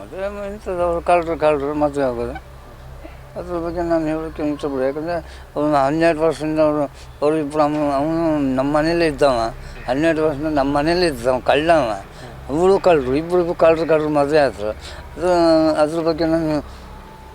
ಮದುವೆ ಇಂಥದ್ದು ಅವ್ರು ಕಳ್ಳರು ಕಳ್ಳರು ಮದುವೆ ಆಗೋದು. ಅದ್ರ ಬಗ್ಗೆ ನಾನು ಹೇಳೋಕ್ಕೆ ಇಷ್ಟಪಡ ಯಾಕಂದರೆ ಅವನು ಹನ್ನೆರಡು ವರ್ಷದಿಂದ ಅವರು ಅವರು ಇಬ್ಬರು ಅವನು ಅವನು ನಮ್ಮ ಮನೇಲೇ ಇದ್ದವ. ಹನ್ನೆರಡು ವರ್ಷದಿಂದ ನಮ್ಮ ಮನೇಲೇ ಇದ್ದವ ಕಳ್ಳವ ಅವಳು ಕಳ್ಳರು ಇಬ್ಬರಿಗೂ ಇಬ್ಬರು ಕಳ್ಳರು ಕಳ್ಳರು ಮದುವೆ ಆದರು. ಅದು, ಅದ್ರ ಬಗ್ಗೆ ನಾನು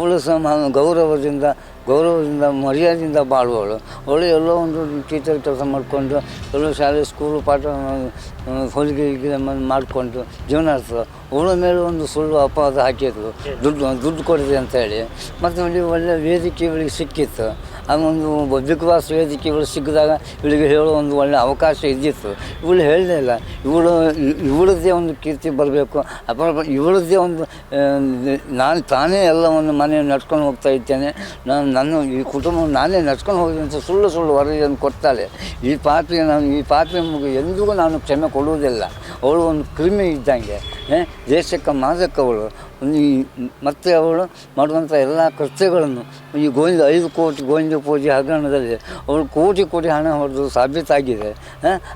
ಅವಳು ಸಮ ಗೌರವದಿಂದ ಗೌರವದಿಂದ, ಮರ್ಯಾದೆಯಿಂದ ಬಾಳುವವಳು. ಅವಳು ಎಲ್ಲೋ ಒಂದು ಟೀಚರ್ ಕೆಲಸ ಮಾಡಿಕೊಂಡು, ಎಲ್ಲೋ ಶಾಲೆ ಸ್ಕೂಲು ಪಾಠ ಹೊಲಿಗೆ ಮಾಡಿಕೊಂಡು ಜೀವನ ಅವಳ ಮೇಲೆ ಒಂದು ಸುಳ್ಳು ಅಪವಾದ ಹಾಕಿದ್ರು. ದುಡ್ಡು ದುಡ್ಡು ಕೊಡಿದೆ ಅಂತೇಳಿ ಮತ್ತು ಇಲ್ಲಿ ಒಳ್ಳೆ ವೇದಿಕೆ ಇವಳಿಗೆ ಸಿಕ್ಕಿತ್ತು. ಒಂದು ಬಿಗ್ ಬಾಸ್ ವೇದಿಕೆ ಇವಳು ಸಿಕ್ಕಿದಾಗ ಇವಳಿಗೆ ಹೇಳೋ ಒಂದು ಒಳ್ಳೆ ಅವಕಾಶ ಇದ್ದಿತ್ತು. ಇವಳು ಹೇಳಲೇ ಇಲ್ಲ. ಇವಳು, ಇವಳದ್ದೇ ಒಂದು ಕೀರ್ತಿ ಬರಬೇಕು. ಅಪರ ಇವಳದ್ದೇ ಒಂದು ನಾನು ತಾನೇ ಎಲ್ಲವನ್ನು ಮನೆ ನಡ್ಕೊಂಡು ಹೋಗ್ತಾ ಇದ್ದೇನೆ. ನಾನು, ನನ್ನ ಈ ಕುಟುಂಬವನ್ನು ನಾನೇ ನಡ್ಕೊಂಡು ಹೋಗಿದೆ ಅಂತ ಸುಳ್ಳು ಸುಳ್ಳು ವರದಿಯನ್ನು ಕೊಡ್ತಾಳೆ. ಈ ಪಾತ್ರೆ ನಾನು, ಈ ಪಾತ್ರೆ ಎಂದಿಗೂ ನಾನು ಕ್ಷಮೆ ಕೊಡುವುದಿಲ್ಲ. ಅವಳು ಒಂದು ಕ್ರಿಮಿ ಇದ್ದಂಗೆ. ದೇಶಕ್ಕೆ ಮಾದಕವಳು ಒಂದು ಈ ಮತ್ತೆ ಅವಳು ಮಾಡುವಂಥ ಎಲ್ಲ ಕೃತ್ಯಗಳನ್ನು, ಈ ಗೋವಿಂದ ಐದು ಕೋಟಿ ಗೋವಿಂದ ಪೂಜೆ ಹಗರಣದಲ್ಲಿ ಅವಳು ಕೋಟಿ ಕೋಟಿ ಹಣ ಹೊಡೆದು ಸಾಬೀತಾಗಿದೆ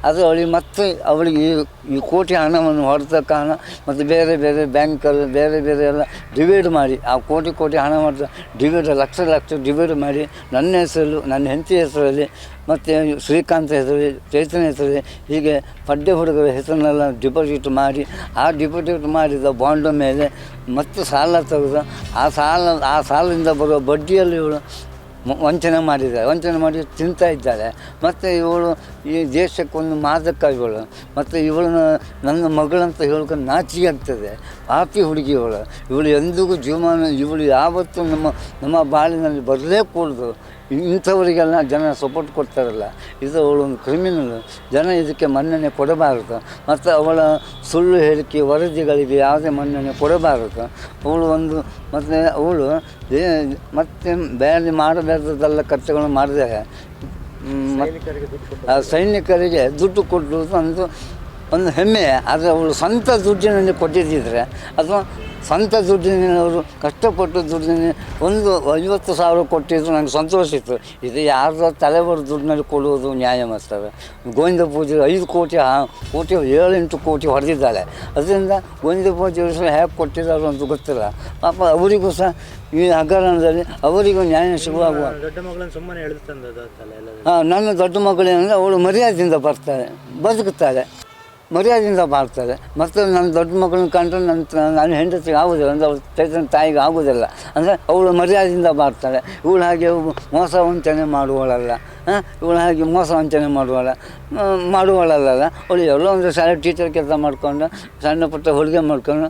ಅದು ಅವಳಿಗೆ ಮತ್ತೆ ಅವಳಿಗೆ ಈ ಈ ಕೋಟಿ ಹಣವನ್ನು ಹೊಡೆದ ಕಾರಣ ಮತ್ತು ಬೇರೆ ಬೇರೆ ಬ್ಯಾಂಕಲ್ಲಿ ಬೇರೆ ಬೇರೆ ಎಲ್ಲ ಡಿವೈಡ್ ಮಾಡಿ, ಆ ಕೋಟಿ ಕೋಟಿ ಹಣ ಹೊಡೆದ ಡಿವೈಡ್ ಲಕ್ಷ ಲಕ್ಷ ಡಿವೈಡ್ ಮಾಡಿ ನನ್ನ ಹೆಸರು ನನ್ನ ಹೆಂಡತಿ ಹೆಸರಲ್ಲಿ ಮತ್ತು ಶ್ರೀಕಾಂತ ಹೆಸರು, ಚೈತನ್ಯ ಹೆಸರು, ಹೀಗೆ ಪಡ್ಡೆ ಹುಡುಗರ ಹೆಸರನ್ನೆಲ್ಲ ಡಿಪಾಸಿಟ್ ಮಾಡಿ, ಆ ಡಿಪಾಸಿಟ್ ಮಾಡಿದ ಬಾಂಡ್ ಮೇಲೆ ಮತ್ತೆ ಸಾಲ ತೆಗೆದು, ಆ ಸಾಲ, ಆ ಸಾಲದಿಂದ ಬರುವ ಬಡ್ಡಿಯಲ್ಲಿ ಇವಳು ವಂಚನೆ ಮಾಡಿದ್ದಾರೆ. ವಂಚನೆ ಮಾಡಿ ತಿಂತಾ ಇದ್ದಾಳೆ ಮತ್ತು ಇವಳು ಈ ದೇಶಕ್ಕೊಂದು ಮಾದಕ ಇವಳು. ಮತ್ತು ಇವಳನ್ನ ನನ್ನ ಮಗಳಂತ ಹೇಳೋಕೆ ನಾಚಿಗೆ ಆಗ್ತದೆ. ಪಾಪಿ ಹುಡುಗಿ ಇವಳು. ಇವಳು ಎಂದಿಗೂ ಜೀವಮಾನ, ಇವಳು ಯಾವತ್ತೂ ನಮ್ಮ ನಮ್ಮ ಬಾಳಿನಲ್ಲಿ ಬರಲೇ ಕೂಡದು. ಇಂಥವರಿಗೆಲ್ಲ ಜನ ಸಪೋರ್ಟ್ ಕೊಡ್ತಾರಲ್ಲ. ಇದು ಒಂದು ಕ್ರಿಮಿನಲ್ ಜನ ಇದಕ್ಕೆ ಮನ್ನಣೆ ಕೊಡಬಾರದು. ಮತ್ತು ಅವಳ ಸುಳ್ಳು ಹೇಳಿಕೆ ವರದಿಗಳಿಗೆ ಯಾವುದೇ ಮನ್ನಣೆ ಕೊಡಬಾರದು. ಅವಳು ಒಂದು ಮತ್ತು ಅವಳು ಮತ್ತೆ ಬೇರೆ ಮಾಡಬಾರ್ದಲ್ಲ ಕರ್ತಗಳನ್ನು ಮಾಡಿದಾಗ ಸೈನಿಕರಿಗೆ ದುಡ್ಡು ಕೊಡುವುದು ಒಂದು ಒಂದು ಹೆಮ್ಮೆ ಆದರೆ ಅವಳು ಸ್ವಂತ ದುಡ್ಡಿನಲ್ಲಿ ಕೊಟ್ಟಿದ್ದಿದ್ರೆ ಅಥವಾ ಸ್ವಂತ ದುಡ್ಡಿನಲ್ಲಿ ಅವರು ಕಷ್ಟಪಟ್ಟು ದುಡ್ಡಿನ ಒಂದು ಐವತ್ತು ಸಾವಿರ ಕೊಟ್ಟಿದ್ರು ನನಗೆ ಸಂತೋಷ ಇತ್ತು. ಇದು ಯಾರ್ದೋ ತಲೆಬರ ದುಡ್ಡಿನಲ್ಲಿ ಕೊಡುವುದು ನ್ಯಾಯ ಮಾಡ್ತಾರೆ ಗೋವಿಂದ ಪೂಜೆ ಐದು ಕೋಟಿ ಆ- ಕೋಟಿ ಏಳೆಂಟು ಕೋಟಿ ಹೊಡೆದಿದ್ದಾಳೆ. ಅದರಿಂದ ಗೋವಿಂದ ಪೂಜೆ ಹೇಗೆ ಕೊಟ್ಟಿದ್ದಾರೆ ಅಂತ ಗೊತ್ತಿಲ್ಲ. ಪಾಪ ಅವರಿಗೂ ಸಹ ಈ ಹಗರಣದಲ್ಲಿ ಅವರಿಗೂ ನ್ಯಾಯ ಸಿಗುವಾಗ ಹಾಂ ನನ್ನ ದೊಡ್ಡ ಮಗಳೇನಂದರೆ ಅವಳು ಮರ್ಯಾದೆಯಿಂದ ಬರ್ತಾಳೆ ಬದುಕುತ್ತಾಳೆ. ಮರ್ಯಾದೆಯಿಂದ ಬಾಳ್ತಾರೆ ಮತ್ತು ನನ್ನ ದೊಡ್ಡ ಮಕ್ಕಳನ್ನ ಕಂಡ್ರೆ ನನ್ನ ನನ್ನ ಹೆಂಡತಿಗೆ ಆಗೋದಿಲ್ಲ ಅಂದರೆ ಅವ್ರ ಚೈತನ್ಯ ತಾಯಿಗೆ ಆಗೋದಿಲ್ಲ. ಅಂದರೆ ಅವಳು ಮರ್ಯಾದೆಯಿಂದ ಬಾಳ್ತಾಳೆ ಇವಳು ಹಾಗೆ ಮೋಸ ವಂಚನೆ ಮಾಡುವಳಲ್ಲ. ಇವಳು ಹಾಗೆ ಮೋಸ ವಂಚನೆ ಮಾಡುವಳ. ಮಾಡುವಳಲ್ಲ ಅವಳು ಎಲ್ಲೋ ಒಂದು ಶಾಲೆ ಟೀಚರ್ ಕೆಲಸ ಮಾಡ್ಕೊಂಡು, ಸಣ್ಣ ಪುಟ್ಟ ಹುಡುಗೆ ಮಾಡ್ಕೊಂಡು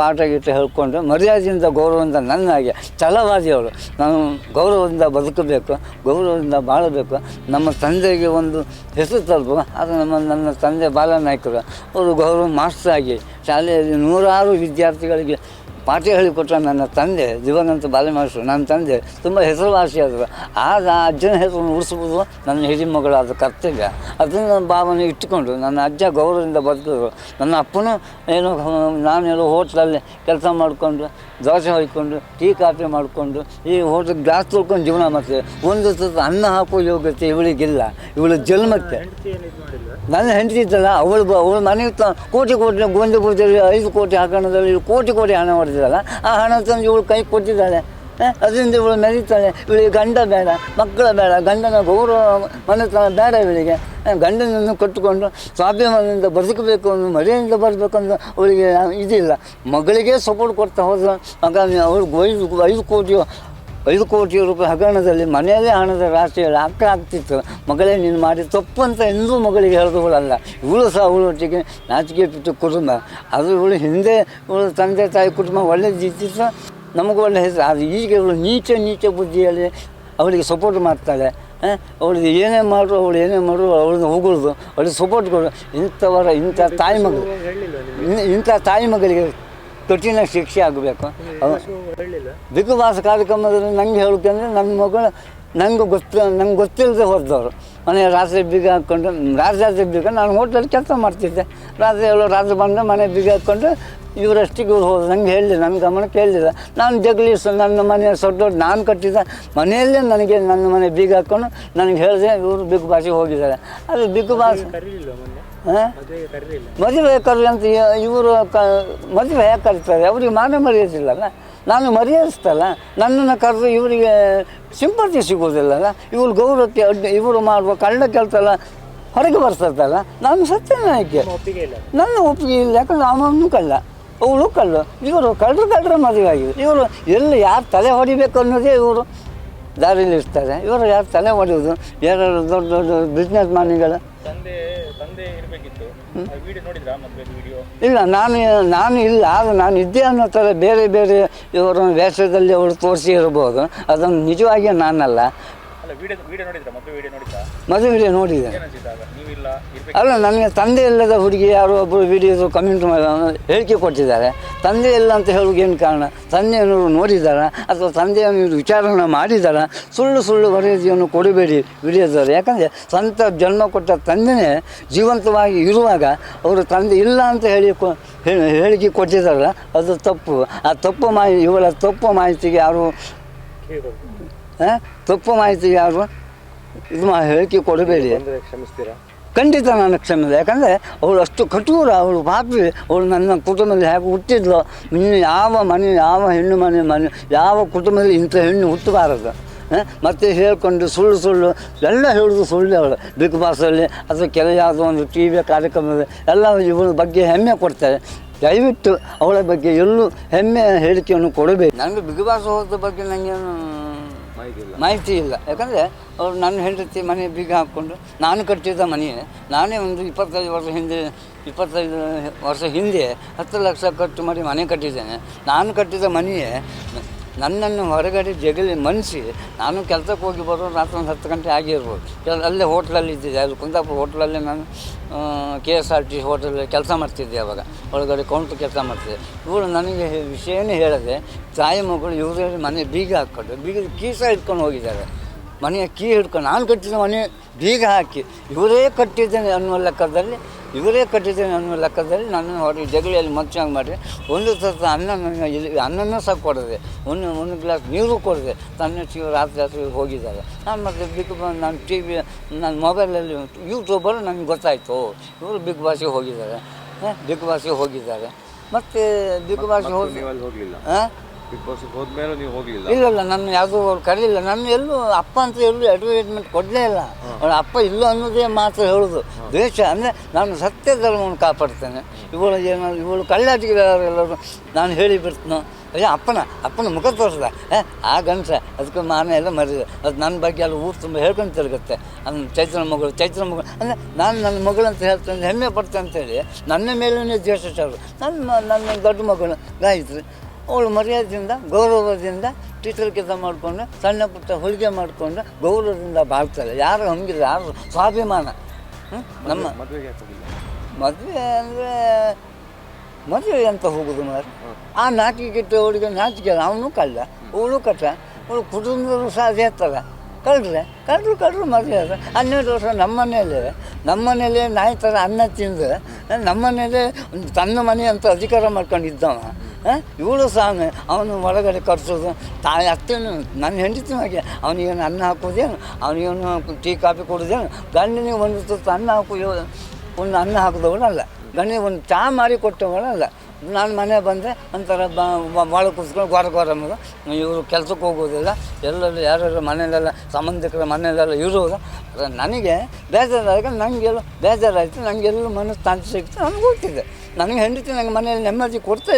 ಪಾಠ ಗೀಟ ಹೇಳ್ಕೊಂಡು, ಮರ್ಯಾದೆಯಿಂದ ಗೌರವದಿಂದ ನನ್ನ ಹಾಗೆ ಛಲವಾದಿ ಅವಳು. ನಾನು ಗೌರವದಿಂದ ಬದುಕಬೇಕು, ಗೌರವದಿಂದ ಬಾಳಬೇಕು. ನಮ್ಮ ತಂದೆಗೆ ಒಂದು ಹೆಸರು ತಲುಪು. ಅದು ನಮ್ಮ, ನನ್ನ ತಂದೆ ಬಾಲನಾಯಕರು. ಅವರು ಗೌರವ ಮಾಸ್ಟರ್ ಆಗಿ ಶಾಲೆಯಲ್ಲಿ ನೂರಾರು ವಿದ್ಯಾರ್ಥಿಗಳಿಗೆ ಪಾಠ ಹೇಳಿಕೊಟ್ಟ ನನ್ನ ತಂದೆ, ದಿವಂಗಂತ ಬಾಲಮಾಸ್ಟರು ನನ್ನ ತಂದೆ ತುಂಬ ಹೆಸರುವಾಸಿಯಾದರು ಆಗ ಆ ಅಜ್ಜನ ಹೆಸರನ್ನು ಉಳಿಸ್ಬೋದು ನನ್ನ ಹಿರಿಮಗಳಾದ ಕರ್ತವ್ಯ ಅದನ್ನು ನನ್ನ ಭಾವನೆ ಇಟ್ಟುಕೊಂಡು ನನ್ನ ಅಜ್ಜ ಗೌರವದಿಂದ ಬದುಕಿದ್ರು. ನನ್ನ ಅಪ್ಪನೂ ಏನೋ ನಾನೆಲ್ಲೋ ಹೋಟ್ಲಲ್ಲಿ ಕೆಲಸ ಮಾಡಿಕೊಂಡು, ದೋಸೆ ಹೊಯ್ಕೊಂಡು, ಟೀ ಕಾಫಿ ಮಾಡಿಕೊಂಡು, ಈ ಹೋಟ್ಲ್ ಗ್ಲಾಸ್ ತೊಳ್ಕೊಂಡು ಜೀವನ ಮಾಡ್ತೇವೆ ಒಂದು ತುತ್ತು ಅನ್ನ ಹಾಕೋ ಯೋಗ್ಯತೆ ಇವಳಿಗಿಲ್ಲ. ಇವಳು ಜನ್ಮಕ್ಕೆ. ನನ್ನ ಹೆಂಡತಿ ಇದ್ದಲ್ಲ, ಅವಳು ಅವಳು ಮನೆ ಕೋಟಿ ಕೋಟಿ ಗೊಂದು ಕೊಡ್ತೀವಿ ಐದು ಕೋಟಿ ಹಗರಣದಲ್ಲಿ ಕೋಟಿ ಕೋಟಿ ಹಣ ಹೊಡೆದಿದ್ದಲ್ಲ ಆ ಹಣ ತಂದು ಇವಳು ಕೈ ಕೊಟ್ಟಿದ್ದಾಳೆ. ಅದರಿಂದ ಇವಳು ಮೆರೀತಾಳೆ. ಇವಳಿಗೆ ಗಂಡ ಬೇಡ, ಮಕ್ಕಳ ಬೇಡ, ಗಂಡನ ಗೌರವ ಮನೆತನ ಬೇಡ ಇವಳಿಗೆ. ಗಂಡನನ್ನು ಕಟ್ಟಿಕೊಂಡು ಸ್ವಾಭಿಮಾನದಿಂದ ಬದುಕಬೇಕು ಅನ್ನೋ ಮರೆಯಿಂದ ಬರಬೇಕು ಅವಳಿಗೆ ಇದಿಲ್ಲ. ಮಗಳಿಗೆ ಸಪೋರ್ಟ್ ಕೊಡ್ತಾ ಹೋದ್ರೆ, ಮಗ, ಅವಳು ಐದು ಐದು ಕೋಟಿ ಐದು ಕೋಟಿ ರೂಪಾಯಿ ಹಗರಣದಲ್ಲಿ ಮನೆಯಲ್ಲೇ ಹಣದ ರಾಶಿಯಲ್ಲಿ ಅಕ್ಕ ಆಗ್ತಿತ್ತು. ಮಗಳೇ ನೀನು ಮಾಡಿ ತಪ್ಪು ಅಂತ ಎಂದೂ ಮಗಳಿಗೆ ಹೇಳಿದವಳಲ್ಲ ಇವಳು ಸಹ ಅವಳೊಟ್ಟಿಗೆ ನಾಚಿಕೆ ಬಿಟ್ಟು ಕುಟುಂಬ. ಅದು ಇವಳು ಹಿಂದೆ ಇವಳು ತಂದೆ ತಾಯಿ ಕುಟುಂಬ ಒಳ್ಳೆದಿದ್ದಿತ್ತು ನಮಗೂ ಒಳ್ಳೆ ಹೆಸರು. ಅದು ಈಗ ಇವಳು ನೀಚ ನೀಚ ಬುದ್ಧಿಯಲ್ಲಿ ಅವಳಿಗೆ ಸಪೋರ್ಟ್ ಮಾಡ್ತಾಳೆ. ಅವಳಿಗೆ ಏನೇ ಮಾಡು ಅವಳು ಏನೇ ಮಾಡು ಅವಳನ್ನ ಹೊಗಳ್ದು. ಅವಳಿಗೆ ಸಪೋರ್ಟ್ ಕೊಡು. ಇಂಥವರ ಇಂಥ ತಾಯಿ ಮಗಳು ಇಂಥ ತಾಯಿ ಮಗಳಿಗೆ ಕಠಿಣ ಶಿಕ್ಷೆ ಆಗಬೇಕು. ಬಿಗುವಾಸ ಕಾರ್ಯಕ್ರಮದಲ್ಲಿ ನಂಗೆ ಹೇಳಬೇಕಂದ್ರೆ ನನ್ನ ಮಗಳು ನಂಗೆ ಗೊತ್ತು ನಂಗೆ ಗೊತ್ತಿಲ್ಲದೆ ಹೊರದವರು ಮನೆ ರಾತ್ರಿ ಬೀಗ ಹಾಕ್ಕೊಂಡು ರಾತ್ರಿ ರಾತ್ರಿ ಬೀಗ ನಾನು ಹೋಟ್ಲಲ್ಲಿ ಕೆಲಸ ಮಾಡ್ತಿದ್ದೆ. ರಾತ್ರಿ ಹೇಳೋ ರಾತ್ರಿ ಬಂದು ಮನೆ ಬೀಗ ಹಾಕ್ಕೊಂಡು ಇವರಷ್ಟಿಗೆ ಇವ್ರು ಹೋದ್ರು. ನಂಗೆ ಹೇಳಿಲ್ಲ ನನ್ನ ಗಮನಕ್ಕೆ ಹೇಳಿಲ್ಲ ನಾನು ಜಗಲಿ ನನ್ನ ಮನೆ ದೊಡ್ಡ ನಾನು ಕಟ್ಟಿದ ಮನೆಯಲ್ಲೇ ನನಗೆ ನನ್ನ ಮನೆ ಬೀಗ ಹಾಕ್ಕೊಂಡು ನನಗೆ ಹೇಳಿದೆ ಇವರು ಬಿಗ್ ಭಾಷೆಗೆ ಹೋಗಿದ್ದಾರೆ. ಅದು ಬಿಗ್ ಬಾಸ್ ಮದುವೆ ಕರೆ ಅಂತ ಇವರು ಕ ಮದುವೆ ಯಾಕೆ ಕರೀತಾರೆ. ಅವ್ರಿಗೆ ಮಾನ ಮರ್ಯಾದಿಲ್ಲಲ್ಲ ನಾನು ಮರ್ಯಾದಿಸ್ತಲ್ಲ? ನನ್ನನ್ನು ಕರೆದು ಇವರಿಗೆ ಸಿಂಪತಿ ಸಿಗೋದಿಲ್ಲಲ್ಲ ಇವ್ರು ಗೌರವಕ್ಕೆ ಅಡ್ಡ ಇವರು ಮಾಡುವ ಕಳ್ಳ ಕೆಲಸಲ್ಲ ಹೊರಗೆ ಬರ್ತದಲ್ಲ ನಾನು ಇಲ್ಲ. ನನ್ನ ಒಪ್ಪಿಗೆ ಇಲ್ಲ. ಯಾಕಂದ್ರೆ ಅವನು ಕಳ್ಳ. ಅವಳು ಕಳ್ಳು. ಇವರು ಕಳ್ಳರು ಕಳ್ಳರ ಮದುವೆ ಆಗಿದೆ. ಇವರು ಎಲ್ಲಿ ಯಾರು ತಲೆ ಹೊಡಿಬೇಕು ಅನ್ನೋದೇ ಇವರು ದಾರಿಲಿ ಇರ್ತಾರೆ ಇವರು ಯಾರು ತಲೆ ಹೊಡೆಯೋದು ಯಾರು ದೊಡ್ಡ ದೊಡ್ಡ ಬಿಸ್ನೆಸ್ ಮ್ಯಾನ್ಗಳು ಇಲ್ಲ ನಾನು ನಾನು ಇಲ್ಲ ಆದರೆ ನಾನು ಇದ್ದೆ ಅನ್ನೋ ಥರ ಬೇರೆ ಬೇರೆ ಇವರ ವೇಷದಲ್ಲಿ ಅವರು ತೋರಿಸಿ ಇರ್ಬೋದು. ಅದನ್ನು ನಿಜವಾಗಿ ನಾನಲ್ಲ. ಮದುವೆ ವಿಡಿಯೋ ನೋಡಿದ್ರಾ? ಅಲ್ಲ, ನನಗೆ ತಂದೆ ಇಲ್ಲದ ಹುಡುಗಿ ಯಾರೋ ಒಬ್ಬರು ವಿಡಿಯೋದು ಕಮೆಂಟ್ ಹೇಳಿಕೆ ಕೊಟ್ಟಿದ್ದಾರೆ. ತಂದೆ ಇಲ್ಲ ಅಂತ ಏನು ಕಾರಣ? ತಂದೆಯನ್ನು ನೋಡಿದ್ದಾರೆ? ಅಥವಾ ತಂದೆಯನ್ನು ಇವರು ವಿಚಾರಣೆ ಮಾಡಿದ್ದಾರೆ? ಸುಳ್ಳು ಸುಳ್ಳು ವರದಿಯನ್ನು ಕೊಡಬೇಡಿ ವಿಡಿಯೋದವರು ಯಾಕಂದರೆ ಸ್ವಂತ ಜನ್ಮ ಕೊಟ್ಟ ತಂದೆನೇ ಜೀವಂತವಾಗಿ ಇರುವಾಗ ಅವರು ತಂದೆ ಇಲ್ಲ ಅಂತ ಹೇಳಿ ಹೇಳಿಕೆ ಕೊಟ್ಟಿದ್ದಾರಲ್ಲ, ಅದು ತಪ್ಪು. ಆ ತಪ್ಪು ಮಾಹಿತಿ ಇವಳ ತಪ್ಪು ಮಾಹಿತಿಗೆ ಯಾರು ಹಾಂ? ತಪ್ಪು ಮಾಹಿತಿಗೆ ಯಾರು ಇದು ಮಾ ಹೇಳಿಕೆ ಕೊಡಬೇಡಿ. ಕ್ಷಮಿಸ್ತೀರಾ? ಖಂಡಿತ ನಾನು ಕ್ಷಮಿಸಿದೆ. ಯಾಕಂದರೆ ಅವಳು ಅಷ್ಟು ಕಠೋರ, ಅವಳು ಪಾಪಿ. ಅವಳು ನನ್ನ ಕುಟುಂಬದಲ್ಲಿ ಹೇಗೆ ಹುಟ್ಟಿದ್ಲು, ಇನ್ನು ಯಾವ ಮನೆ, ಯಾವ ಹೆಣ್ಣು ಮನೆ ಮನೆ, ಯಾವ ಕುಟುಂಬದಲ್ಲಿ ಇಂಥ ಹೆಣ್ಣು ಹುಟ್ಟಬಾರದು. ಮತ್ತೆ ಹೇಳ್ಕೊಂಡು ಸುಳ್ಳು ಸುಳ್ಳು, ಎಲ್ಲ ಹೇಳೋದು ಸುಳ್ಳು ಅವಳು. ಬಿಗ್ ಬಾಸಲ್ಲಿ ಅಥವಾ ಕೆಲ ಯಾವುದೋ ಒಂದು ಟಿ ವಿ ಕಾರ್ಯಕ್ರಮದಲ್ಲಿ, ಎಲ್ಲ ಇವಳ ಬಗ್ಗೆ ಹೆಮ್ಮೆ ಕೊಡ್ತಾರೆ. ದಯವಿಟ್ಟು ಅವಳ ಬಗ್ಗೆ ಎಲ್ಲೂ ಹೆಮ್ಮೆ, ಹೇಳಿಕೆಯನ್ನು ಕೊಡಬೇಕು ನನಗೆ ಬಿಗ್ ಬಾಸ್ ಹೋದ ಬಗ್ಗೆ ನನಗೇನು ಮಾಹಿತಿ ಇಲ್ಲ. ಯಾಕಂದರೆ ಅವರು ನನ್ನ ಹೆಂಡತಿ ಮನೆ ಬೀಗ ಹಾಕ್ಕೊಂಡು ನಾನು ಕಟ್ಟಿದ್ದ ಮನೆ, ನಾನೇ ಒಂದು ಇಪ್ಪತ್ತೈದು ವರ್ಷ ಹಿಂದೆ, ಇಪ್ಪತ್ತೈದು ವರ್ಷ ಹಿಂದೆ ಹತ್ತು ಲಕ್ಷ ಖರ್ಚು ಮಾಡಿ ಮನೆ ಕಟ್ಟಿದ್ದೇನೆ. ನಾನು ಕಟ್ಟಿದ ಮನೆಯೇ ನನ್ನನ್ನು ಹೊರಗಡೆ ಜಗಲಿ ಮನಸಿ ನಾನು ಕೆಲಸಕ್ಕೆ ಹೋಗಿ ಬರೋ ರಾತ್ರಿ ಒಂದು ಹತ್ತು ಗಂಟೆ ಆಗಿರ್ಬೋದು. ಅಲ್ಲೇ ಹೋಟ್ಲಲ್ಲಿ ಇದ್ದಿದ್ದೆ. ಅಲ್ಲಿ ಕುಂದಾಪುರ ಹೋಟ್ಲಲ್ಲಿ ನಾನು ಕೆ ಎಸ್ ಆರ್ ಟಿ ಹೋಟೆಲಲ್ಲಿ ಕೆಲಸ ಮಾಡ್ತಿದ್ದೆ ಅವಾಗ. ಒಳಗಡೆ ಕೌಂಟ್ರ್ ಕೆಲಸ ಮಾಡ್ತಿದ್ದೆ. ಇವಳು ನನಗೆ ವಿಷಯನೇ ಹೇಳದೆ, ತಾಯಿ ಮಗಳು ಇವರೇ ಮನೆ ಬೀಗ ಹಾಕ್ಕೊಂಡು, ಬೀಗದ ಕೀಸ ಇಟ್ಕೊಂಡು ಹೋಗಿದ್ದಾರೆ. ಮನೆಯ ಕೀ ಹಿಡ್ಕೊಂಡು ನಾನು ಕಟ್ಟಿದ ಮನೆ ಬೀಗ ಹಾಕಿ ಇವರೇ ಕಟ್ಟಿದ್ದೇನೆ ಅನ್ನುವ ಲೆಕ್ಕದಲ್ಲಿ ಇವರೇ ಕಟ್ಟಿದ್ದೇನೆ ಅನ್ನುವ ಲೆಕ್ಕದಲ್ಲಿ ನನ್ನನ್ನು ಹೊರಗೆ ಜಗಳಿಯಲ್ಲಿ ಮಚ್ಚಾಗಿ ಮಾಡಿ ಒಂದು ಸತ ಅನ್ನ ನನ್ನ ಇಲ್ಲಿ ಅನ್ನನೂ ಸಹ ಕೊಡದೆ ಒಂದು ಒಂದು ಗ್ಲಾಸ್ ನೀರು ಕೊಡದೆ ತನ್ನ ಶಿವ ರಾತ್ರಿ ರಾತ್ರಿ ಹೋಗಿದ್ದಾರೆ. ನಾನು ಮತ್ತೆ ಬಿಗ್ ಬಾ ನಾನು ಟಿ ವಿ ನನ್ನ ಮೊಬೈಲಲ್ಲಿ ಯೂಟ್ಯೂಬರು ನನಗೆ ಗೊತ್ತಾಯಿತು. ಇವರು ಬಿಗ್ ಬಾಸಿಗೆ ಹೋಗಿದ್ದಾರೆ. ಹ? ಬಿಗ್ ಬಾಸಿಗೆ ಹೋಗಿದ್ದಾರೆ. ಮತ್ತು ಬಿಗ್ ಬಾಸ್ಗೆ ಹೋಗಿ ನೀವು ಹಾಂ? ಬಿಗ್ ಬಾಸ್ ಹೋದ್ಮೇಲೆ ನೀವು ಹೋಗ್ಲಿಲ್ಲ? ಇಲ್ಲ ಇಲ್ಲ ನನ್ನ ಯಾವುದೂ ಅವ್ರು ಕರೀಲಿಲ್ಲ. ನನ್ನ ಎಲ್ಲೂ ಅಪ್ಪ ಅಂತ ಎಲ್ಲೂ ಅಡ್ವರ್ಟೈಸ್ಮೆಂಟ್ ಕೊಡಲೇ ಇಲ್ಲ. ಅವಳ ಅಪ್ಪ ಇಲ್ಲ ಅನ್ನೋದೇ ಮಾತ್ರ ಹೇಳೋದು. ದ್ವೇಷ ಅಂದರೆ ನಾನು ಸತ್ಯ ಧರ್ಮವನ್ನು ಕಾಪಾಡ್ತೇನೆ. ಇವಳು ಏನಾದ್ರು ಇವಳು ಕಳ್ಳಾಟಿಗೆಲ್ಲರೂ ನಾನು ಹೇಳಿ ಬಿಡ್ತೀನೋ. ಅಯ್ಯ ಅಪ್ಪನ ಅಪ್ಪನ ಮುಖ ತೋರಿಸ್ದ? ಏ ಆ ಗಂಡಸ ಅದಕ್ಕೆ ಮಾನ ಎಲ್ಲ ಮರಿದೆ ಅದು ನನ್ನ ಬಗ್ಗೆ ಎಲ್ಲ ಊರು ತುಂಬ ಹೇಳ್ಕೊಂಡು ತಿರುಗುತ್ತೆ. ನನ್ನ ಚೈತ್ರ ಮಗಳು ಚೈತ್ರ ಮಗಳು. ಅಂದರೆ ನಾನು ನನ್ನ ಮಗಳು ಅಂತ ಹೇಳ್ತೇನೆ ಹೆಮ್ಮೆ ಪಡ್ತೇನೆ ಅಂತೇಳಿ ನನ್ನ ಮೇಲೇ ದ್ವೇಷ ಚಾಲು ನನ್ನ ನನ್ನ ದೊಡ್ಡ ಮಗಳು ಗಾಯತ್ರಿ ಅವಳು ಮರ್ಯಾದೆಯಿಂದ ಗೌರವದಿಂದ ಟೀಚರ್ ಕೆಲಸ ಮಾಡಿಕೊಂಡು ಸಣ್ಣ ಪುಟ್ಟ ಹೊಲಿಗೆ ಮಾಡಿಕೊಂಡು ಗೌರವದಿಂದ ಬಾಳ್ತಾರೆ. ಯಾರು ಹಂಗಿಲ್ಲ ಯಾರು ಸ್ವಾಭಿಮಾನ. ನಮ್ಮ ಮದುವೆ ಅಂದರೆ ಮದುವೆ ಅಂತ ಹೋಗೋದು ಮಾರು ಆ ನಾಚಿಕೆಟ್ಟು ಅವಳಿಗೆ ನಾಚಿಕೆ ಅವನು ಕಳ್ಳ ಅವಳು ಕಟ್ಟ ಅವಳು ಕುಟುಂಬದವರು ಸಹ ಅದೇ ಕಳ್ರೆ ಕಳ್ಳರು ಕಳ್ಳರು ಮದುವೆ ಹನ್ನೆರಡು ವರ್ಷ ನಮ್ಮ ಮನೆಯಲ್ಲೇ, ನಮ್ಮ ಮನೇಲಿ ನಾಯಿ ಥರ ಅನ್ನ ತಿಂದು ನಮ್ಮ ಮನೇಲೆ ತನ್ನ ಮನೆ ಅಂತ ಅಧಿಕಾರ ಮಾಡ್ಕೊಂಡಿದ್ದವ ಇವಳು ಸಾಮೆ, ಅವನು ಒಳಗಡೆ ಕರ್ಸೋದು, ತಾಯಿ ಅತ್ತೇನು, ನನ್ನ ಹೆಂಡತಿ ಹಾಗೆ, ಅವನಿಗೇನು ಅನ್ನ ಹಾಕೋದೇನು ಅವನಿಗೇನು ಟೀ, ಕಾಫಿ ಕೊಡೋದೇನು ಗಂಡನಿಗೆ ಒಂದು ಅನ್ನ ಹಾಕೋ ಒಂದು ಅನ್ನ ಹಾಕಿದವಳಲ್ಲ, ಗಂಡನಿಗೆ ಒಂದು ಚಹಾ ಮಾರಿ ಕೊಟ್ಟವನಲ್ಲ ನಾನು ಮನೆ ಬಂದರೆ ಒಂಥರ ಬಾಳು ಕೂತ್ಕೊಂಡು ಗೋರ ಗೋರ ಇವರು ಕೆಲ್ಸಕ್ಕೆ ಹೋಗೋದಿಲ್ಲ, ಎಲ್ಲರೂ ಯಾರ್ಯಾರು ಮನೆಯಲ್ಲೆಲ್ಲ, ಸಂಬಂಧಿಕರ ಮನೆಯಲ್ಲೆಲ್ಲ ಇರೋದು ನನಗೆ ಬೇಜಾರಾಗ ನನಗೆಲ್ಲ ಬೇಜಾರಾಯಿತು ನನಗೆಲ್ಲ ಮನಸ್ಸು ತಾಂತ್ರಿಕ ಸಿಕ್ತು ನನಗೆ ಹೋಗ್ತಿದ್ದೆ ನನಗೆ ಹೆಂಡತಿ ನನಗೆ ಮನೆಯಲ್ಲಿ ನೆಮ್ಮದಿ ಕೊಡ್ತಾ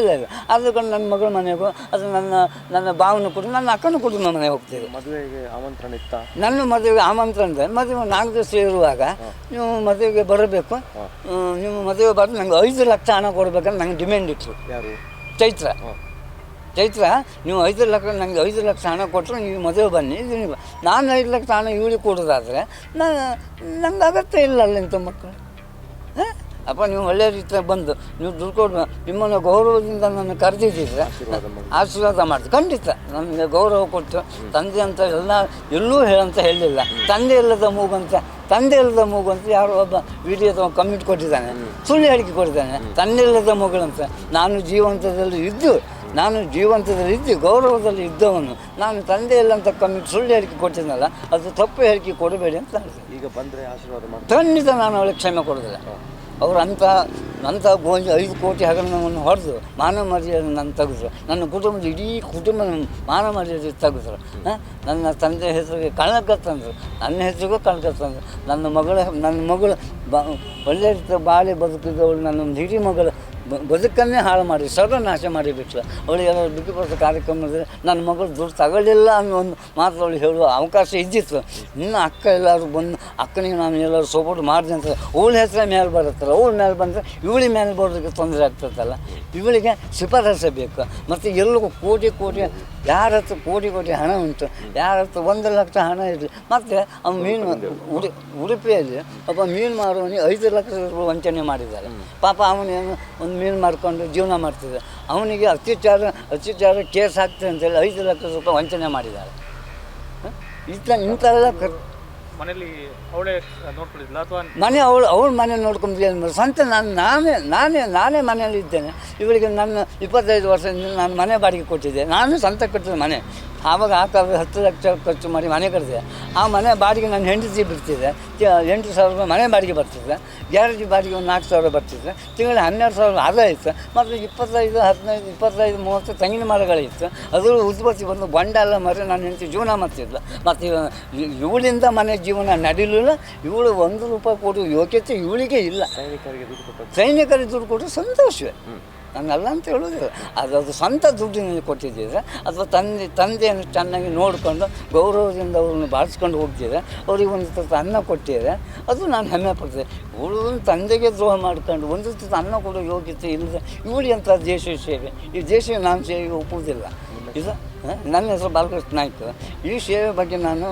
ಅದು ಕಂಡು ನನ್ನ ಮಗಳ ಮನೆಗೂ ಅದು ನನ್ನ ನನ್ನ ಭಾವನ ಕೂಡ ನನ್ನ ಅಕ್ಕನ ನಮ್ಮ ಮನೆಗೆ ಹೋಗ್ತಿದ್ದೆ ಮದುವೆಗೆ ಆಮಂತ್ರಣ ಇತ್ತ? ನನ್ನ ಮದುವೆಗೆ ಆಮಂತ್ರಣ ಇದೆ. ಮದುವೆ ನಾಲ್ಕು ದಿವಸ ಇರುವಾಗ ನೀವು ಮದುವೆಗೆ ಬರಬೇಕು. ನಿಮ್ಮ ನೀವು ಮದುವೆ ಬರೋದು ನಂಗೆ ಐದು ಲಕ್ಷ ಹಣ ಕೊಡ್ಬೇಕಂತ ನಂಗೆ ಡಿಮ್ಯಾಂಡ್ ಇತ್ತು ಯಾರು? ಚೈತ್ರ. ಚೈತ್ರ ನೀವು ಐದು ಲಕ್ಷ ನನಗೆ ಐದು ಲಕ್ಷ ಹಣ ಕೊಟ್ಟರು ನೀವು ಮದುವೆ ಬನ್ನಿ. ಇದು ನಾನು ಐದು ಲಕ್ಷ ಹಣ ಇವಳಿಗೆ ಕೊಡೋದಾದರೆ ನಾನು ನಂಗೆ ಅಗತ್ಯ ಇಲ್ಲ ಅಲ್ಲಿಂತ ಮಕ್ಕಳು. ಹಾಂ? ಅಪ್ಪ ನೀವು ಒಳ್ಳೆಯ ರೀತಿಯಲ್ಲಿ ಬಂದು ನೀವು ದುಡ್ಡು ಕೊಡುವ ನಿಮ್ಮನ್ನು ಗೌರವದಿಂದ ನಾನು ಕರೆದಿದ್ದಿದ್ರೆ ಆಶೀರ್ವಾದ ಮಾಡ್ತೀವಿ. ಖಂಡಿತ. ನನಗೆ ಗೌರವ ಕೊಟ್ಟು ತಂದೆ ಅಂತ ಎಲ್ಲ ಎಲ್ಲೂ ಹೇಳಂತ ಹೇಳಿಲ್ಲ. ತಂದೆ ಇಲ್ಲದ ಮೂಗಂತ ತಂದೆ ಇಲ್ಲದ ಮೂಗು ಅಂತ ಯಾರೋ ಒಬ್ಬ ವಿಡಿಯೋ ಕಮೆಂಟ್ ಕೊಟ್ಟಿದ್ದಾನೆ. ಸುಳ್ಳು ಹೇಳಿಕೆ ಕೊಟ್ಟಿದ್ದಾನೆ. ತಂದೆ ಇಲ್ಲದ ಮಗಳಂತ ನಾನು ಜೀವಂತದಲ್ಲಿ ಇದ್ದು ನಾನು ಜೀವಂತದಲ್ಲಿ ಇದ್ದು ಗೌರವದಲ್ಲಿ ಇದ್ದವನು. ನಾನು ತಂದೆ ಇಲ್ಲ ಅಂತ ಕಮೆಂಟ್ ಸುಳ್ಳು ಹೇಳಿಕೆ ಕೊಟ್ಟಿದ್ನಲ್ಲ ಅದು ತಪ್ಪು ಹೇಳಿಕೆ ಕೊಡಬೇಡಿ ಅಂತ ಈಗ ಬಂದರೆ ಆಶೀರ್ವಾದ ಮಾಡಿ ಖಂಡಿತ ನಾನು ಅವಳಿಗೆ ಕ್ಷಮೆ ಕೊಡೋದಿಲ್ಲ ಅವ್ರು ಅಂಥ ಅಂಥ ಐದು ಕೋಟಿ ಹಗರಣವನ್ನು ಹೊಡೆದು ಮಾನವ ಮರ್ಯಾದೆ ನನ್ನ ತೆಗೆದ್ರು. ನನ್ನ ಕುಟುಂಬದ ಇಡೀ ಕುಟುಂಬ ಮಾನವ ಮರ್ಯಾದೆ ತೆಗೆದ್ರು. ನನ್ನ ತಂದೆ ಹೆಸರಿಗೆ ಕಣಕ ತಂದರು. ನನ್ನ ಹೆಸರಿಗೂ ಕಣಕ ತಂದರು. ನನ್ನ ಮಗಳ, ನನ್ನ ಮಗಳು ಬ, ಒಳ್ಳೆ ರೀತಿಯ ಬಾಳೆ ಬದುಕಿದವಳು, ನನ್ನ ಹಿರಿ ಮಗಳು ಬದುಕನ್ನೇ ಹಾಳು ಮಾಡಿ ಸರ್ವನಾಶ ಮಾಡಿಬಿಟ್ಲು ಅವಳಿಗೆಲ್ಲ ಬಿಗಿಪಡಿಸೋ ಕಾರ್ಯಕ್ರಮದಲ್ಲಿ ನನ್ನ ಮಗಳು ದುಡ್ಡು ತಗೊಳ್ಳಿಲ್ಲ ಅನ್ನೋ ಒಂದು ಮಾತು ಅವಳು ಹೇಳುವ ಅವಕಾಶ ಇದ್ದಿತ್ತು. ಇನ್ನು ಅಕ್ಕ ಎಲ್ಲರೂ ಬಂದು, ಅಕ್ಕನಿಗೆ ನಾನು ಎಲ್ಲರೂ ಸಪೋರ್ಟ್ ಮಾಡಿದೆ ಅಂತ ಅವಳ ಹೆಸರೇ ಮೇಲೆ ಬರುತ್ತಲ್ಲ, ಅವಳ ಮೇಲೆ ಬಂದರೆ ಇವಳಿ ಮೇಲೆ ಬರೋದಕ್ಕೆ ತೊಂದರೆ ಆಗ್ತದಲ್ಲ. ಇವಳಿಗೆ ಶಿಫಾರಸೆ ಬೇಕು. ಮತ್ತು ಎಲ್ಲರಿಗೂ ಕೋಟಿ ಕೋಟಿ, ಯಾರ ಹತ್ರ ಕೋಟಿ ಕೋಟಿ ಹಣ ಉಂಟು, ಯಾರ ಹತ್ರ ಒಂದು ಲಕ್ಷ ಹಣ ಇರಲಿ. ಮತ್ತು ಅವ್ನು ಮೀನು ಉಡಿ, ಉಡುಪಿಯಲ್ಲಿ ಒಬ್ಬ ಮೀನು ಮಾರುವವನಿಗೆ ಐದು ಲಕ್ಷ ರೂಪಾಯಿ ವಂಚನೆ ಮಾಡಿದ್ದಾರೆ. ಪಾಪ ಅವನೇನು ಒಂದು ಮೀನು ಮಾಡಿಕೊಂಡು ಜೀವನ ಮಾಡ್ತಿದ್ದ ಅವನಿಗೆ ಅತ್ಯಾಚಾರ ಅತ್ಯಾಚಾರ ಕೇಸ್ ಆಗ್ತದೆ ಅಂತೇಳಿ ಐದು ಲಕ್ಷ ರೂಪಾಯಿ ವಂಚನೆ ಮಾಡಿದ್ದಾರೆ? ಇಂಥ ಇಂಥವೆಲ್ಲ ಕ- ಮನೇಲಿ ಅವಳೇ ನೋಡ್ಕೊಂಡಿದ್ಲ ಅಥವಾ ಮನೆ ಅವಳು ಅವಳ ಮನೆ ಮಾಡೋದು? ಸ್ವಂತ ನಾನು ನಾನೇ ನಾನೇ ನಾನೇ ಮನೆಯಲ್ಲಿ ಇದ್ದೇನೆ ಇವಳಿಗೆ ನನ್ನ ಇಪ್ಪತ್ತೈದು ವರ್ಷದಿಂದ ನಾನು ಮನೆ ಬಾಡಿಗೆ ಕೊಟ್ಟಿದ್ದೆ ನಾನು ಸ್ವಂತ ಕಟ್ಟಿದ ಮನೆ ಆವಾಗ ಆ ಕಾಲದಲ್ಲಿ ಹತ್ತು ಲಕ್ಷ ಖರ್ಚು ಮಾಡಿ ಮನೆ ಕಟ್ಟಿದೆ ಆ ಮನೆ ಬಾಡಿಗೆ ನನ್ನ ಹೆಂಡತಿ ಬಿಡ್ತಿದ್ದೆ ಎಂಟು ಸಾವಿರ ರೂಪಾಯಿ ಮನೆ ಬಾಡಿಗೆ ಬರ್ತಿದ್ದೆ ಗ್ಯಾರೇಜ್ ಬಾಡಿಗೆ ಒಂದು ನಾಲ್ಕು ಸಾವಿರ ಬರ್ತಿದ್ದೆ ತಿಂಗಳ ಹನ್ನೆರಡು ಸಾವಿರ ಆದಾಯ ಇತ್ತು. ಮತ್ತು ಇಪ್ಪತ್ತೈದು ಹದಿನೈದು ಇಪ್ಪತ್ತೈದು ಮೂವತ್ತು ತೆಂಗಿನ ಮರಗಳಿತ್ತು. ಅದು ಉತ್ಪತ್ತಿ ಬಂದು ಬಂಡ ಎಲ್ಲ ಮರೆ ನನ್ನ ಹೆಂಡತಿ ಜೀವನ ಮಾಡ್ತಿದ್ಲು. ಮತ್ತು ಇವಳಿಂದ ಮನೆ ಜೀವನ ನಡೀಲಿಲ್ಲ. ಇವಳು ಒಂದು ರೂಪಾಯಿ ಕೊಡುವ ಯೋಗ್ಯತೆ ಇವಳಿಗೆ ಇಲ್ಲ. ಸೈನಿಕರಿಗೆ ದುಡ್ಡು ಕೊಟ್ಟು ಸೈನಿಕರಿಗೆ ದುಡ್ಡು ಕೊಟ್ಟರೆ ಸಂತೋಷವೇ. ನಾನಲ್ಲ ಅಂತ ಹೇಳೋದಿಲ್ಲ ಅದು ಅದು ಸ್ವಂತ ದುಡ್ಡಿನಲ್ಲಿ ಕೊಟ್ಟಿದ್ದಿದ್ರೆ ಅಥವಾ ತಂದೆ ತಂದೆಯನ್ನು ಚೆನ್ನಾಗಿ ನೋಡಿಕೊಂಡು ಗೌರವದಿಂದ ಅವ್ರನ್ನ ಬಾಳಿಸ್ಕೊಂಡು ಹೋಗ್ತಿದ್ರೆ ಅವ್ರಿಗೆ ಒಂದು ತುತ್ತು ಅನ್ನ ಕೊಟ್ಟಿದ್ರೆ ಅದು ನಾನು ಹೆಮ್ಮೆ ಪಡ್ತೇನೆ. ಇವಳು ತಂದೆಗೆ ದ್ರೋಹ ಮಾಡ್ಕೊಂಡು ಒಂದು ತುತ್ತು ಅನ್ನ ಕೊಡೋ ಯೋಗ್ಯತೆ ಇಲ್ಲದೆ ಇವಳು ಅಂತ ದೇಶ ಸೇವೆ? ಈ ದೇಶ ನಾನು ಸೇವೆಗೆ ಒಪ್ಪುವುದಿಲ್ಲ. ಇದು ನನ್ನ ಹೆಸರು ಬಾಲಕೃಷ್ಣ ಆಯ್ತು. ಈ ಸೇವೆ ಬಗ್ಗೆ ನಾನು